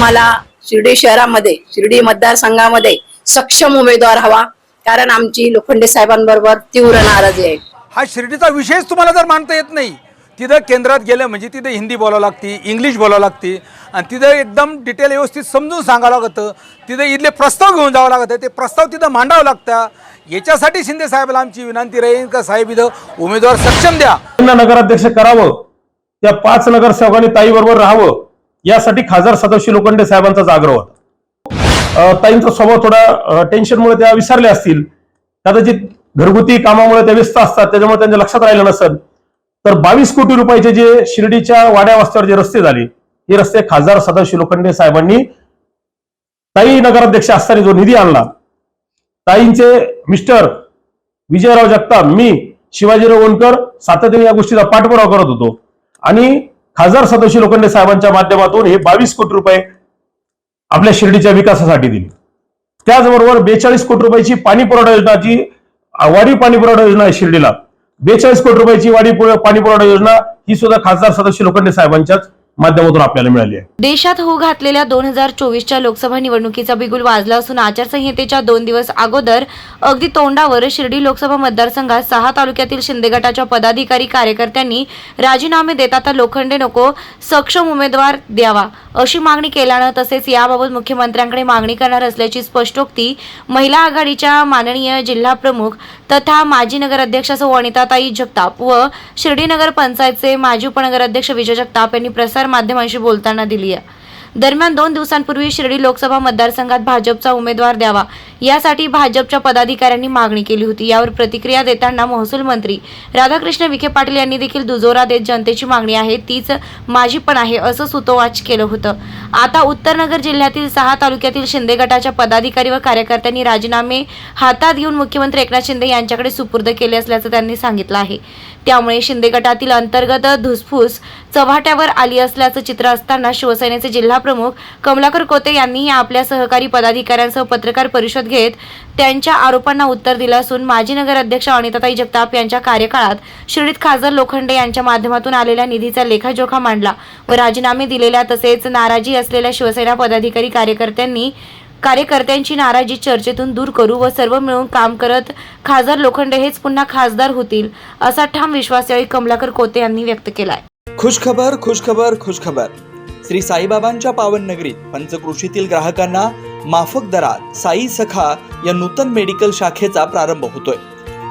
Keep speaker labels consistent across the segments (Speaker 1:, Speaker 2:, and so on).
Speaker 1: आम्हाला शिर्डी शहरामध्ये शिर्डी मतदारसंघामध्ये सक्षम उमेदवार हवा. कारण आमची लोखंडे साहेबांबरोबर तीव्र नाराजी आहे.
Speaker 2: हा शिर्डीचा विषयच तुम्हाला जर मानता येत नाही तिथं केंद्रात गेलं म्हणजे तिथं हिंदी बोलावं लागते इंग्लिश बोलावं लागते आणि तिथं एकदम डिटेल व्यवस्थित समजून सांगावं लागतं तिथं इथले प्रस्ताव घेऊन जावं लागतं ते प्रस्ताव तिथं मांडावं लागतं. याच्यासाठी शिंदे साहेबाला आमची विनंती राहील का साहेब इथं उमेदवार सक्षम द्या.
Speaker 3: त्यांना नगराध्यक्ष करावं त्या पाच नगरसेवकांनी ताईबरोबर राहावं. यासाठी खासदार सदाशिव लोखंडे साहेबांचा आग्रह होता. ताईंचा स्वभाव थोडा टेन्शनमुळे त्या विसरले असतील. कदाचित घरगुती कामामुळे त्या व्यस्त असतात त्याच्यामुळे त्यांच्या लक्षात राहिलं नसेल. तर बावीस कोटी रुपयाचे जे शिर्डीच्या वाड्या वस्त्यावर जे रस्ते झाले हे रस्ते खासदार सदाशिव लोखंडे साहेबांनी ताई नगराध्यक्ष असताना जो निधी आणला ताईंचे मिस्टर विजयराव जगताप मी शिवाजीराव ओणकर सातत्याने या गोष्टीचा पाठपुरावा करत होतो. आणि खासदार सदोशी लोखंडे साहेबांच्या माध्यमातून हे बावीस कोटी रुपये आपल्या शिर्डीच्या विकासासाठी दिले. त्याचबरोबर बेचाळीस कोटी रुपयाची पाणी पुरवठा योजनाची वाढीव पाणी पुरवठा योजना आहे शिर्डीला बेचाळीस कोटी रुपयाची वाढीव पाणी पुरवठा योजना ही सुद्धा खासदार सदस्य लोखंडे साहेबांच्याच माध्यमातून आपल्याला मिळाली आहे.
Speaker 4: देशात होऊ घातलेल्या दोन हजार चोवीसच्या लोकसभा निवडणुकीचा बिगुल वाजला असून आचारसंहितेच्या दोन दिवस अगोदर अगदी तोंडावर शिर्डी लोकसभा मतदारसंघात सहा तालुक्यातील शिंदे गटाच्या पदाधिकारी कार्यकर्त्यांनी राजीनामे देत आता लोखंडे नको सक्षम उमेदवार द्यावा अशी मागणी केल्यानं तसेच याबाबत मुख्यमंत्र्यांकडे मागणी करणार असल्याची स्पष्टोक्ती महिला आघाडीच्या माननीय जिल्हा प्रमुख तथा माजी नगराध्यक्षा सौ अनिताताई जगताप व शिर्डी नगर पंचायतचे माजी उपनगराध्यक्ष विजय जगताप यांनी प्रसार माध्यमांशी बोलताना दिली आहे दरम्यान दोन दिवसांपूर्वी शिर्डी लोकसभा मतदारसंघात भाजपचा उमेदवार द्यावा. यासाठी भाजपच्या पदाधिकाऱ्यांनी मागणी केली होती. यावर प्रतिक्रिया देताना महसूल मंत्री राधाकृष्ण विखे पाटील यांनी देखील दुजोरा देत जनतेची मागणी आहे तीच माझी पण आहे असं सुतोवाच केलं होतं. आता उत्तरनगर जिल्ह्यातील सहा तालुक्यातील शिंदे गटाच्या पदाधिकारी व कार्यकर्त्यांनी राजीनामे हातात घेऊन मुख्यमंत्री एकनाथ शिंदे यांच्याकडे सुपूर्द केले असल्याचं त्यांनी सांगितलं आहे. त्यामुळे शिंदे गटातील अंतर्गत धुसफूस चव्हाट्यावर आली असल्याचं चित्र असताना शिवसेनेचे जिल्हाप्रमुख कमलाकर कोते यांनीही आपल्या सहकारी पदाधिकाऱ्यांसह पत्रकार परिषद घेत त्यांच्या आरोपांना उत्तर दिलं असून माजी नगराध्यक्ष अनिताताई जगताप यांच्या कार्यकाळात श्रीत खासदार लोखंडे यांच्या माध्यमातून आलेल्या निधीचा लेखाजोखा मांडला व राजीनामे दिलेल्या तसेच नाराजी असलेल्या शिवसेना पदाधिकारी कार्यकर्त्यांनी कार्यकर्त्यांची नाराजी चर्चेतून दूर करू व सर्व मिळून काम करत खासदार लोखंडे हेच पुन्हा खासदार होतील असा ठाम विश्वास यावेळी कमलाकर कोते यांनी व्यक्त केलाय.
Speaker 5: खुशखबर खुशखबर खुशखबर. श्री साईबाबांच्या पावन नगरीत पंचकृषीतील ग्राहकांना माफक दरात साई सखा या नूतन मेडिकल शाखेचा प्रारंभ होतोय.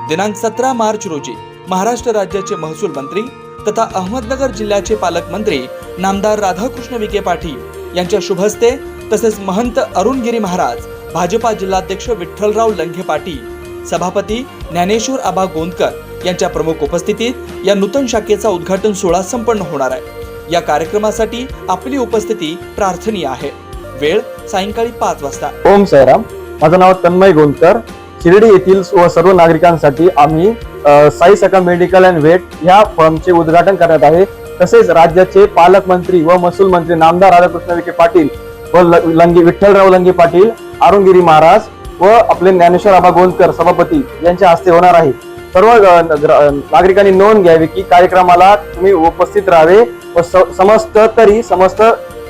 Speaker 5: दिनांक सतरा मार्च रोजी महाराष्ट्र राज्याचे महसूल मंत्री तथा अहमदनगर जिल्ह्याचे पालकमंत्री नामदार राधाकृष्ण विखे पाटील यांच्या शुभहस्ते तसेच महंत अरुणगिरी महाराज भाजपा जिल्हाध्यक्ष विठ्ठलराव लंघे पाटील सभापती ज्ञानेश्वर आबा गोंदकर यांच्या प्रमुख उपस्थितीत या नूतन शाखेचा उद्घाटन सोहळा संपन्न होणार आहे. या कार्यक्रमासाठी आपली उपस्थिती प्रार्थनीय आहे. वेळ सायंकाळी पाच वाजता.
Speaker 6: ओम सैराम. माझं नाव तन्मय गोंदकर शिर्डी येथील व सर्व नागरिकांसाठी आम्ही साई सका मेडिकल अँड वेट ह्या फर्मचे उद्घाटन करण्यात आहे. तसेच राज्याचे पालकमंत्री व महसूल मंत्री नामदार राधाकृष्ण विखे पाटील व लंगी लंगे विठ्ठलराव लंगे पाटील अरुणगिरी महाराज व आपले ज्ञानेश्वर आबा गोंदकर सभापती यांच्या हस्ते होणार आहे. सर्व नागरिकांनी नोंद घ्यावी की कार्यक्रमाला तुम्ही उपस्थित राहावे व समस्त तरी समस्त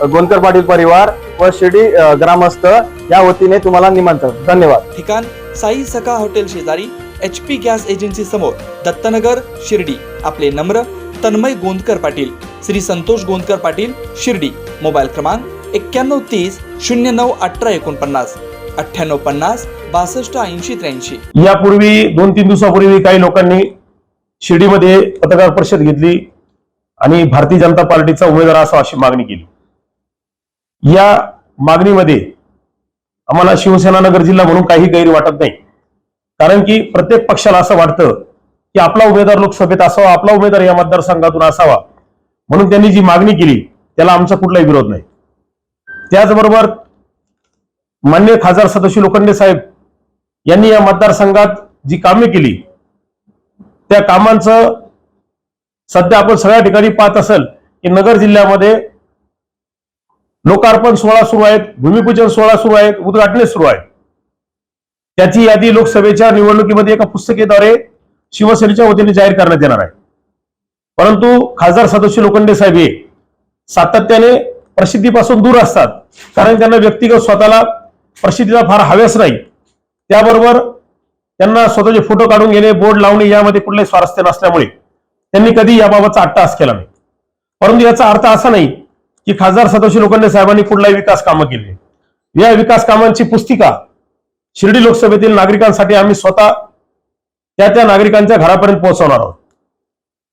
Speaker 6: गोंदकर पाटील परिवार व शिर्डी ग्रामस्थ या वतीने तुम्हाला निमंत्रण. धन्यवाद.
Speaker 5: ठिकाण साई सका हॉटेल शेजारी एच पी गॅस एजन्सी समोर दत्तनगर शिर्डी. आपले नम्र तन्मय गोंदकर पाटील श्री संतोष गोंदकर पाटील शिर्डी. मोबाईल क्रमांक एक्क्याण्णव तीस शून्य नऊ अठरा एकोणपन्नास अठ्ठ्याण्णव पन्नास बासष्ट ऐंशी त्र्याऐंशी.
Speaker 3: यापूर्वी दोन तीन दिवसापूर्वी काही लोकांनी शिर्डीमध्ये पत्रकार परिषद घेतली आणि भारतीय जनता पार्टीचा उमेदवार असा अशी मागणी केली. या मागणीमध्ये आम्हाला शिवसेना नगर जिल्हा म्हणून काही गैर वाटत नाही. कारण की प्रत्येक पक्षाला असं वाटतं की आपला उमेदवार लोकसभेत असावा आपला उमेदवार या मतदारसंघातून असावा. म्हणून त्यांनी जी मागणी केली त्याला आमचा कुठलाही विरोध नाही. त्याचबरोबर मान्य खासदार सदस्य लोखंडे साहेब यांनी या मतदारसंघात जी कामे केली त्या कामांचं सध्या आपण सगळ्या ठिकाणी पाहत असेल की नगर जिल्ह्यामध्ये लोकार्पण सोहळा सुरू आहेत भूमिपूजन सोहळा सुरू आहेत उद्घाटने सुरू आहेत. त्याची यादी लोकसभेच्या निवडणुकीमध्ये एका पुस्तकेद्वारे शिवसेनेच्या वतीने जाहीर करण्यात येणार आहे. परंतु खासदार सदस्य लोखंडे साहेब हे सातत्याने प्रसिद्धीपासून दूर असतात. कारण त्यांना व्यक्तिगत स्वतःला प्रसिद्धीला फार हव्यास नाही. त्याबरोबर त्यांना स्वतःचे फोटो काढून घेणे बोर्ड लावणे यामध्ये कुठलंही स्वारस्य नसल्यामुळे त्यांनी कधी याबाबतचा अट्टहास केला नाही. परंतु याचा अर्थ असा नाही की खासदार सदाशिव लोखंडे साहेबांनी कुठलाही विकास कामं केली. या विकास कामांची पुस्तिका शिर्डी लोकसभेतील नागरिकांसाठी आम्ही स्वतः त्या त्या नागरिकांच्या घरापर्यंत पोहोचवणार आहोत.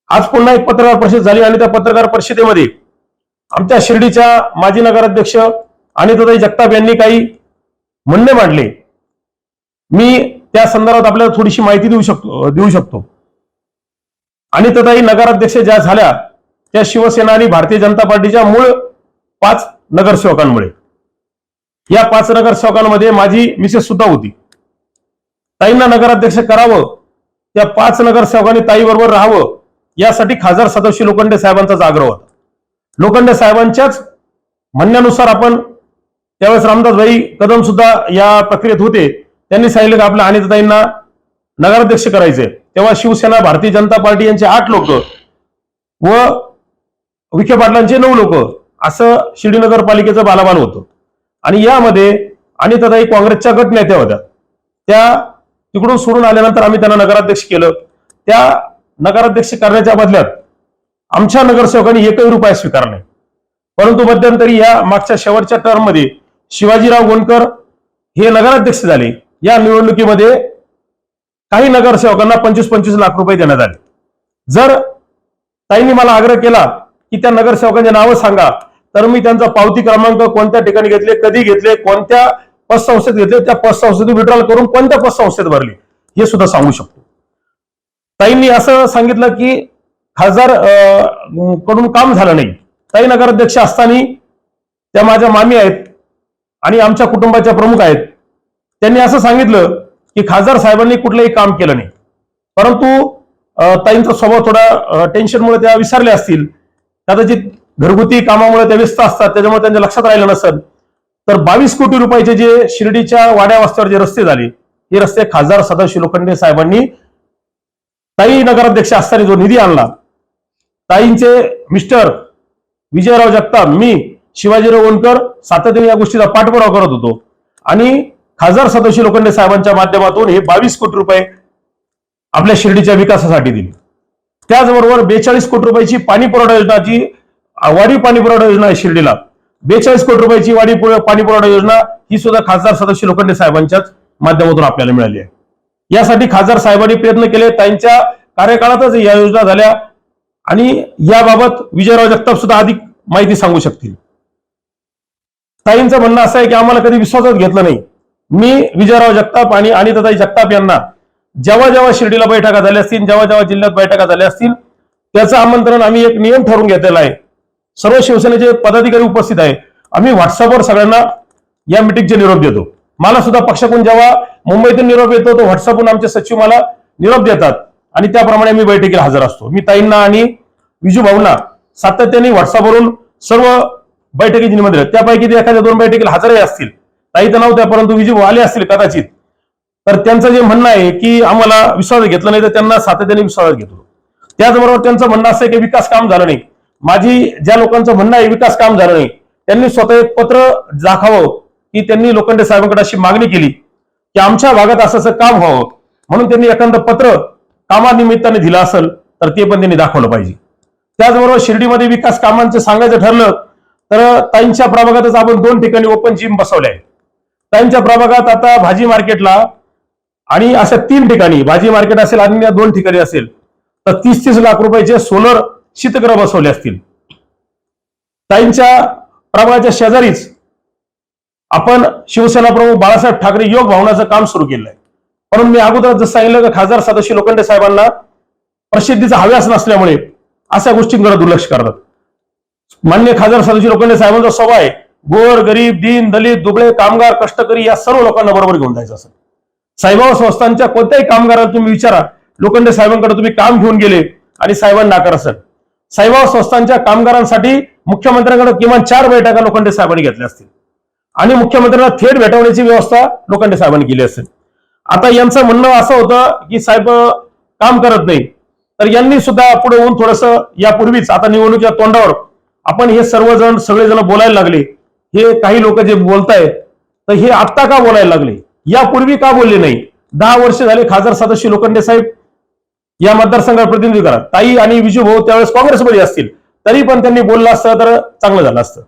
Speaker 3: आज पुन्हा एक पत्रकार परिषद झाली आणि त्या पत्रकार परिषदेमध्ये आमच्या शिर्डीच्या माजी नगराध्यक्ष अनिताताई जगताप यांनी काही म्हणणे मांडले. मी त्या संदर्भात आपल्याला थोडीशी माहिती देऊ शकतो देऊ शकतो. अनिताताई नगराध्यक्ष ज्या झाल्या त्या शिवसेना आणि भारतीय जनता पार्टीच्या मूळ पाच नगरसेवकांमुळे. या पाच नगरसेवकांमध्ये माझी मिसेस सुद्धा होती. ताईंना नगराध्यक्ष करावं त्या पाच नगरसेवकांनी ताईबरोबर राहावं यासाठी खासदार सदस्य लोखंडे साहेबांचाच आग्रह होता. लोखंडे साहेबांच्याच म्हणण्यानुसार आपण त्यावेळेस रामदासभाई कदम सुद्धा या प्रक्रियेत होते. त्यांनी सांगितलं की आपल्या अनिताताईंना नगराध्यक्ष करायचे तेव्हा शिवसेना भारतीय जनता पार्टी यांचे आठ लोक व विखे पाटलांचे नऊ लोक. असं शिर्डी नगरपालिकेचं बालाबान होतं. आणि यामध्ये आणि त्याचा एक काँग्रेसच्या गट नेत्या होत्या. त्या तिकडून सोडून आल्यानंतर आम्ही त्यांना नगराध्यक्ष केलं. त्या नगराध्यक्ष करण्याच्या बदल्यात आमच्या नगरसेवकांनी एकही रुपया स्वीकारला नाही. परंतु मध्यंतरी या मागच्या शेवटच्या टर्ममध्ये शिवाजीराव गोंडकर हे नगराध्यक्ष झाले. या निवडणुकीमध्ये काही नगरसेवकांना पंचवीस पंचवीस लाख रुपये देण्यात आले. जर ताईंनी मला आग्रह केला की त्या नगरसेवकांचे नावं सांगा. तर मी त्यांचा पावती क्रमांक कोणत्या ठिकाणी घेतले कधी घेतले कोणत्या पतसंस्थेत घेतले त्या पतसंस्थेतून विड्रॉल करून कोणत्या पतसंस्थेत भरले हे सुद्धा सांगू शकतो. ताईंनी असं सांगितलं की खासदार अं, कडून काम झालं नाही. ताई नगराध्यक्ष असताना त्या माझ्या मामी आहेत आणि आमच्या कुटुंबाच्या प्रमुख आहेत. त्यांनी असं सांगितलं की खासदार साहेबांनी कुठलंही काम केलं नाही. परंतु ताईंचा स्वभाव थोडा टेन्शनमुळे त्या विसरल्या असतील. कदाचित घरगुती कामामुळे त्या व्यस्त असतात त्याच्यामुळे त्यांच्या लक्षात राहिलं नसेल तर बावीस कोटी रुपयाचे जे शिर्डीच्या वाड्या वस्त्यावर जे रस्ते झाले हे रस्ते खासदार सदाशिव लोखंडे साहेबांनी ताई नगराध्यक्ष असताना जो निधी आणला ताईंचे मिस्टर विजयराव जगताप मी शिवाजीराव वनकर सातत्याने या गोष्टीचा पाठपुरावा करत होतो. आणि खासदार सदाशिव लोखंडे साहेबांच्या माध्यमातून हे बावीस कोटी रुपये आपल्या शिर्डीच्या विकासासाठी दिले. त्याचबरोबर बेचाळीस कोटी रुपयाची पाणी पुरवठा योजनाची वाडी पाणी पुरवठा योजना आहे शिर्डीला. बेचाळीस कोटी रुपयाची वाडी पाणी पुरवठा योजना ही सुद्धा खासदार सदस्य लोखंडे साहेबांच्याच माध्यमातून आपल्याला मिळाली आहे. यासाठी खासदार साहेबांनी प्रयत्न केले त्यांच्या कार्यकाळातच या योजना झाल्या आणि याबाबत विजयराव जगताप सुद्धा अधिक माहिती सांगू शकतील. ताईंचं म्हणणं असं आहे की आम्हाला कधी विश्वासात घेतलं नाही. मी विजयराव जगताप आणि अनिताताई जगताप यांना जेव्हा जेव्हा शिर्डीला बैठका झाल्या असतील जेव्हा जेव्हा जिल्ह्यात बैठका झाल्या असतील त्याचं आमंत्रण आम्ही एक नियम ठरवून घेतलेला आहे. सर्व शिवसेनेचे पदाधिकारी उपस्थित आहे. आम्ही व्हॉट्सअपवर सगळ्यांना या मिटिंगचे निरोप देतो. मला सुद्धा पक्षाकडून जेव्हा मुंबईतून निरोप येतो तो व्हॉट्सअपहून आमचे सचिव मला निरोप देतात. आणि त्याप्रमाणे मी बैठकीला हजर असतो. मी ताईंना आणि विजू भाऊंना सातत्याने व्हॉट्सअपवरून सर्व बैठकीची निमंत्रण त्यापैकी ते एखाद्या दोन बैठकीला हजरही असतील. ताई तर नव्हत्या परंतु विजू भाऊ आले असतील कदाचित. तर त्यांचं जे म्हणणं आहे की आम्हाला विश्वास घेतला नाही तर त्यांना सातत्याने विश्वासात घेतो. त्याचबरोबर त्यांचं म्हणणं असं आहे की विकास काम झालं नाही. माझी ज्या लोकांचं म्हणणं आहे विकास काम झालं नाही त्यांनी स्वतः एक पत्र दाखवावं की त्यांनी लोखंडे साहेबांकडे अशी मागणी केली की आमच्या भागात असं असं काम व्हावं. म्हणून त्यांनी एखादं पत्र कामानिमित्ताने दिलं असेल तर ते पण त्यांनी दाखवलं पाहिजे. त्याचबरोबर शिर्डीमध्ये विकास कामांचं सांगायचं ठरलं तर ताईंच्या प्रभागातच आपण दोन ठिकाणी ओपन जिम बसवले आहे ताईंच्या प्रभागात आता भाजी मार्केटला आणि अशा तीन ठिकाणी भाजी मार्केट असेल आणि या दोन ठिकाणी असेल तर तीस तीस लाख रुपयाचे सोलर शीतगृह बसवले असतील. ताईंच्या प्रभागाच्या शेजारीच आपण शिवसेना प्रमुख बाळासाहेब ठाकरे योग भावनाचं काम सुरू केलं आहे म्हणून मी अगोदर जसं सांगितलं की खासदार सदस्य लोखंडे साहेबांना प्रसिद्धीचा हव्यास नसल्यामुळे अशा गोष्टींकडे दुर्लक्ष करतात. मान्य खासदार सदस्य लोखंडे साहेबांचा स्वभाव आहे गोर गरीब दीन दलित दुबळे कामगार कष्टकरी या सर्व लोकांना बरोबर घेऊन जायचं असं. साईबाबा संस्थांच्या कोणत्याही कामगाराला तुम्ही विचारा लोखंडे साहेबांकडे तुम्ही काम घेऊन गेले आणि साहेबांना नाकार असेल. साईबाबा संस्थांच्या कामगारांसाठी मुख्यमंत्र्यांकडे किमान चार बैठका लोखंडे साहेबांनी घेतल्या असतील. आणि मुख्यमंत्र्यांना थेट भेटवण्याची व्यवस्था लोखंडे साहेबांनी केली असेल. आता यांचं म्हणणं असं होतं की साहेब काम करत नाही. तर यांनी सुद्धा पुढे होऊन थोडस यापूर्वीच आता निवडणुकीच्या तोंडावर आपण हे सर्वजण सगळेजण बोलायला लागले. हे काही लोक जे बोलतायत तर हे आत्ता का बोलायला लागले? यापूर्वी का बोलले नाही? दहा वर्ष झाले खासदार सदस्य लोखंडे साहेब या मतदारसंघात प्रतिनिधी करा ताई आणि विजू भाऊ त्यावेळेस काँग्रेसमध्ये असतील. तरी पण त्यांनी बोललं असतं तर चांगलं झालं असतं.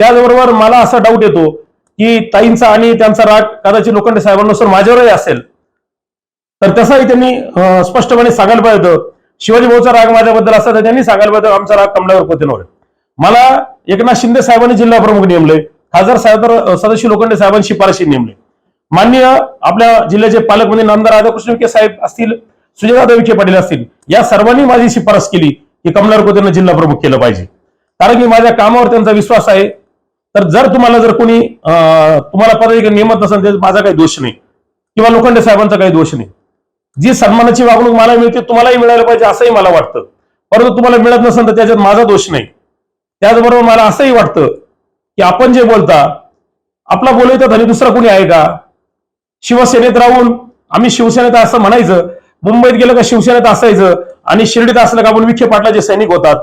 Speaker 3: त्याचबरोबर मला असा डाऊट येतो की ताईंचा आणि त्यांचा राग कदाचित लोखंडे साहेबांनुसार माझ्यावरही असेल. तर तसाही त्यांनी स्पष्टपणे सांगायला पाहिजे होतं. शिवाजी भाऊचा राग माझ्याबद्दल असता तर त्यांनी सांगायला पाहिजे आमचा राग कमलावर कोतेनवर मला एकनाथ शिंदे साहेबांनी जिल्हा प्रमुख नेमले. खासदार साहेब तर सदस्य लोखंडे साहेबांनी शिफारशी नेमले. माननीय आपल्या जिल्ह्याचे पालकमंत्री नामदार राधाकृष्ण विखे साहेब असतील सुजयदादा विखे पाटील असतील या सर्वांनी माझी शिफारस केली की कमलार कोतेनं जिल्हा प्रमुख केलं पाहिजे. कारण की माझ्या कामावर त्यांचा विश्वास आहे. तर जर तुम्हाला जर कोणी अं, तुम्हाला पदाधिकारी नियमत नसेल तर माझा काही दोष नाही. किंवा लोखंडे साहेबांचा काही दोष नाही. जी सन्मानाची वागणूक मला मिळते तुम्हालाही मिळायला पाहिजे असंही मला वाटतं. परंतु तुम्हाला मिळत नसेल तर त्याच्यात माझा दोष नाही. त्याचबरोबर मला असंही वाटतं की आपण जे बोलता आपला बोलायचा धनी दुसरा कोणी आहे का? शिवसेनेत राहून आम्ही शिवसेनेत असं म्हणायचं मुंबईत गेलं का शिवसेनेत असायचं आणि शिर्डीत असलं का आपण विखे पाटलाचे सैनिक होतात.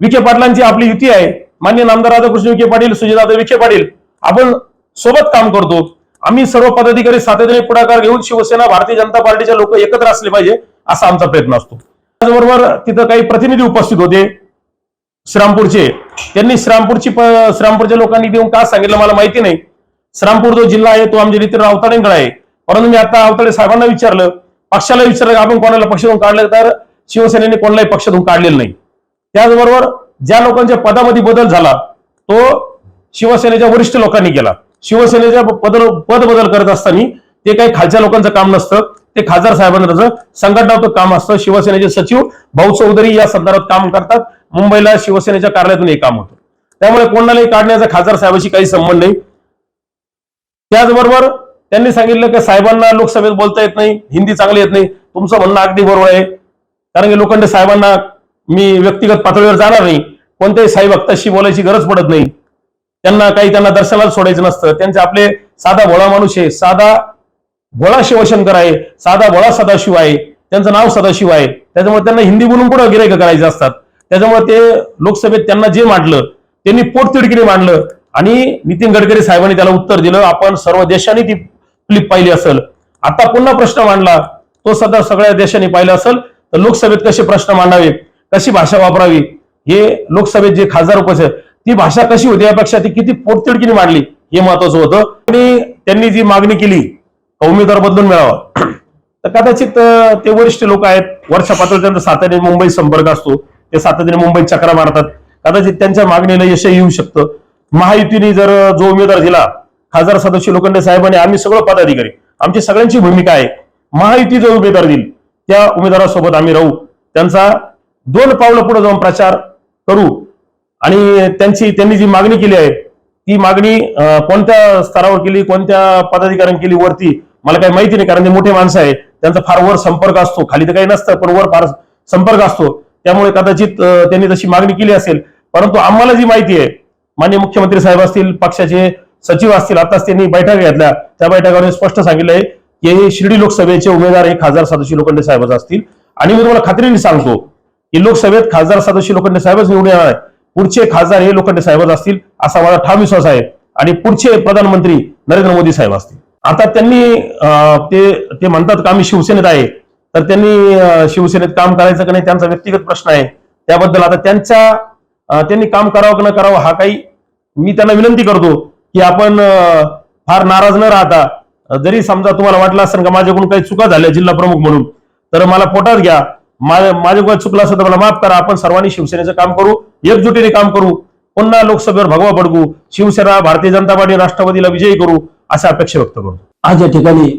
Speaker 3: विखे पाटलांची आपली युती आहे. मान्य नामदार राधाकृष्ण विखे पाटील सुजयदादा विखे पाटील आपण सोबत काम करतो. आम्ही सर्व पदाधिकारी सातत्याने पुढाकार घेऊन शिवसेना भारतीय जनता पार्टीच्या लोक एकत्र असले पाहिजे असा आमचा प्रयत्न असतो. त्याचबरोबर तिथं काही प्रतिनिधी उपस्थित होते. श्रामपूरचे त्यांनी श्रामपूरची श्रामपूरच्या लोकांनी देऊन का सांगितलं मला माहिती नाही. श्रामपूर जो जिल्हा आहे तो आमच्या रीतीने अवताडेंकडे आहे परंतु मी आता अवताडे साहेबांना विचारलं पक्षाला विचारलं की आपण कोणाला पक्षातून काढलं तर शिवसेनेने कोणालाही पक्षातून काढलेलं नाही. त्याचबरोबर ज्या लोकांच्या पदामध्ये बदल झाला तो शिवसेनेच्या वरिष्ठ लोकांनी केला. शिवसेनेच्या बदल पद बदल करत असताना ते काही खालच्या लोकांचं काम नसतं ते खासदार साहेबांचं संघटनात्मक काम असतं. शिवसेनेचे सचिव भाऊ चौधरी या संदर्भात काम करतात. मुंबईला शिवसेनेच्या कार्यालयातून हे काम होतं. त्यामुळे कोणालाही काढण्याचा खासदार साहेबाशी काही संबंध नाही. त्याचबरोबर त्यांनी सांगितलं की साहेबांना लोकसभेत बोलता येत नाही हिंदी चांगली येत नाही. तुमचं म्हणणं अगदी बरोबर आहे. कारण की लोखंडे साहेबांना मी व्यक्तिगत पातळीवर जाणार नाही. कोणत्याही साई भक्ताशी बोलायची गरज पडत नाही. त्यांना काही त्यांना दर्शनाला सोडायचं नसतं. त्यांचे आपले साधा भोळा माणूस आहे. साधा भोळा शिवशंकर आहे. साधा भोळा सदाशिव आहे. त्यांचं नाव सदाशिव आहे. त्याच्यामुळे त्यांना हिंदी बोलून पुढे गिरायक करायचे असतात. त्याच्यामुळे ते लोकसभेत त्यांना जे मांडलं त्यांनी पोटतिडकीने मांडलं. आणि नितीन गडकरी साहेबांनी त्याला उत्तर दिलं. आपण सर्व देशांनी ती क्लिप पाहिली असेल. आता पुन्हा प्रश्न मांडला. तो सध्या सगळ्या देशांनी पाहिला असेल. तर लोकसभेत कसे प्रश्न मांडावे? कशी भाषा वापरावी? हे लोकसभेत जे खासदार उपस्थित ती भाषा कशी होती? यापेक्षा ती किती पोटतिडकीने मांडली? हे महत्वाचं होतं. आणि त्यांनी जी मागणी केली उमेदवार बदलून मिळावा. तर कदाचित ते वरिष्ठ लोक आहेत. वर्षा पात्र त्यांचा सातत्याने मुंबई संपर्क असतो. ते सातत्याने मुंबईत चक्रा मारतात. कदाचित त्यांच्या मागणीला यश येऊ शकतं. महायुतीने जर जो उमेदवार दिला खासदार सदस्य लोखंडे साहेबांनी आम्ही सगळं पदाधिकारी आमची सगळ्यांची भूमिका आहे. महायुती जो उमेदवार देईल त्या उमेदवारासोबत आम्ही राहू. त्यांचा दोन पावलं पुढे जाऊन प्रचार करू. आणि त्यांची त्यांनी जी मागणी केली आहे ती मागणी कोणत्या स्तरावर केली कोणत्या पदाधिकाऱ्यांनी केली वरती मला काही माहिती नाही कारण ते मोठे माणसं आहे. त्यांचा फार वर संपर्क असतो. खाली तर काही नसतं पण वर फार संपर्क असतो. त्यामुळे कदाचित त्यांनी तशी मागणी केली असेल. परंतु आम्हाला जी माहिती आहे माननीय मुख्यमंत्री साहेब असतील पक्षाचे सचिव असतील आताच त्यांनी बैठक घेतल्या. त्या बैठकावर स्पष्ट सांगितलं आहे की हे शिर्डी लोकसभेचे उमेदवार हे खासदार सदोशी लोखंडे साहेबच असतील. आणि मी तुम्हाला खात्रीने सांगतो की लोकसभेत खासदार सदोशी लोखंडे साहेबच निवडून येणार आहे. पुढचे खासदार हे लोखंडे साहेबच असतील असा माझा ठाम विश्वास आहे. आणि पुढचे प्रधानमंत्री नरेंद्र मोदी साहेब असतील. आता त्यांनी ते ते म्हणतात का आम्ही शिवसेनेत आहे. तर त्यांनी शिवसेनेत काम करायचं का नाही त्यांचा व्यक्तिगत प्रश्न आहे. त्याबद्दल आता त्यांच्या त्यांनी काम करावं की न करावं हा काही मी त्यांना विनंती करतो की आपण फार नाराज न राहता जरी समजा तुम्हाला वाटलं असेल का माझ्याकडून काही चुका झाल्या जिल्हा प्रमुख म्हणून तर मला पोटात घ्या. माझ्या माझ्याकडे चुकलं असेल तर मला माफ करा. आपण सर्वांनी शिवसेनेचं काम करू एकजुटीने काम करू. पुन्हा लोकसभेवर भगवा पडकू शिवसेना भारतीय जनता पार्टी राष्ट्रवादीला विजयी करू अशा अपेक्षा व्यक्त करतो.
Speaker 7: आज या ठिकाणी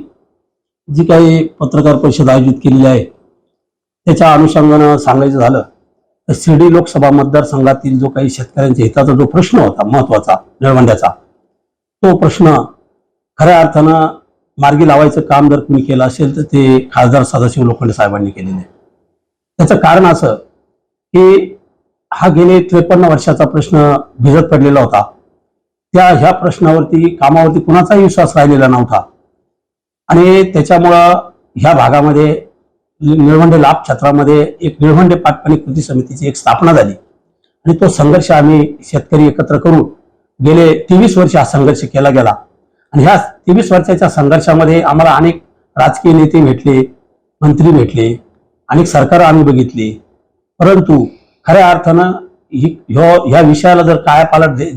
Speaker 7: जी काही पत्रकार परिषद आयोजित केलेली आहे त्याच्या अनुषंगानं सांगायचं झालं शिर्डी लोकसभा मतदारसंघातील जो काही शेतकऱ्यांच्या हिताचा जो प्रश्न होता महत्त्वाचा निळवंड्याचा तो प्रश्न खऱ्या अर्थानं मार्गी लावायचं काम जर कुणी केलं असेल तर ते खासदार सदाशिव लोखंडे साहेबांनी केलेले त्याचं कारण असं की हा गेले त्रेपन्न वर्षाचा प्रश्न भिजत पडलेला होता. त्या ह्या प्रश्नावरती कामावरती कुणाचाही विश्वास राहिलेला नव्हता. आणि त्याच्यामुळं ह्या भागामध्ये निळवंडे लाभ क्षेत्रामध्ये एक निळवंडे पाटपाणी कृती समितीची एक स्थापना झाली. आणि तो संघर्ष आम्ही शेतकरी एकत्र करून गेले तेवीस वर्ष हा संघर्ष केला गेला. आणि ह्या तेवीस वर्षाच्या संघर्षामध्ये आम्हाला अनेक राजकीय नेते भेटले मंत्री भेटले अनेक सरकार आम्ही बघितली. परंतु खऱ्या अर्थानं ही ह्यो ह्या विषयाला जर कायापालट दे-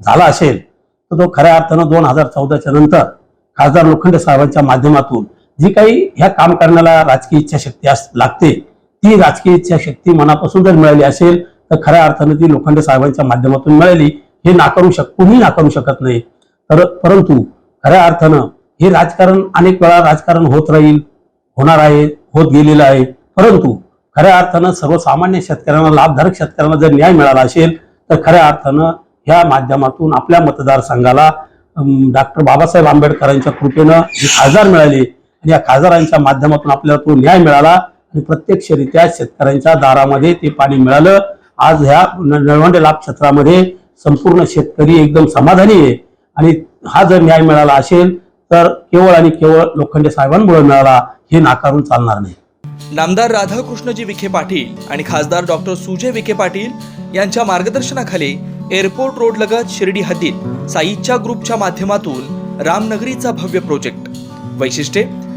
Speaker 7: झाला असेल तर तो खऱ्या अर्थानं दोन हजार चौदाच्या नंतर खासदार लोखंडे साहेबांच्या माध्यमातून जी काही ह्या काम करण्याला राजकीय इच्छाशक्ती अस- लागते ती राजकीय इच्छाशक्ती मनापासून जर मिळाली असेल तर खऱ्या अर्थानं ती लोखंड साहेबांच्या माध्यमातून मिळाली हे नाकारू शक कोणी नाकारू शकत नाही. तर परंतु खऱ्या अर्थानं हे राजकारण अनेक वेळा राजकारण होत राहील होणार आहे होत गेलेलं आहे. परंतु खऱ्या अर्थानं सर्वसामान्य शेतकऱ्यांना लाभधारक शेतकऱ्यांना जर न्याय मिळाला असेल तर खऱ्या अर्थानं ह्या माध्यमातून आपल्या मतदारसंघाला डॉक्टर बाबासाहेब आंबेडकरांच्या कृपेनं जी खासदार मिळाले आणि या खासदारांच्या माध्यमातून आपल्याला तो न्याय मिळाला आणि प्रत्यक्षरित्या शेतकऱ्यांच्या दारामध्ये ते पाणी मिळालं. आज ह्या नळवंडे लाभ क्षेत्रामध्ये संपूर्ण शेतकरी एकदम समाधानी आहे. आणि हा जर न्याय मिळाला असेल तर केवळ आणि केवळ लोखंडे साहेबांमुळे मिळाला हे नाकारून चालणार नाही.
Speaker 5: नामदार राधाकृष्णजी विखे पाटील आणि खासदार डॉक्टर सुजय विखे पाटील यांच्या मार्गदर्शनाखाली एअरपोर्ट रोड लगत शिर्डी हद्दीत साईच्या ग्रुपच्या माध्यमातून रामनगरीचा भव्य प्रोजेक्ट. वैशिष्ट्ये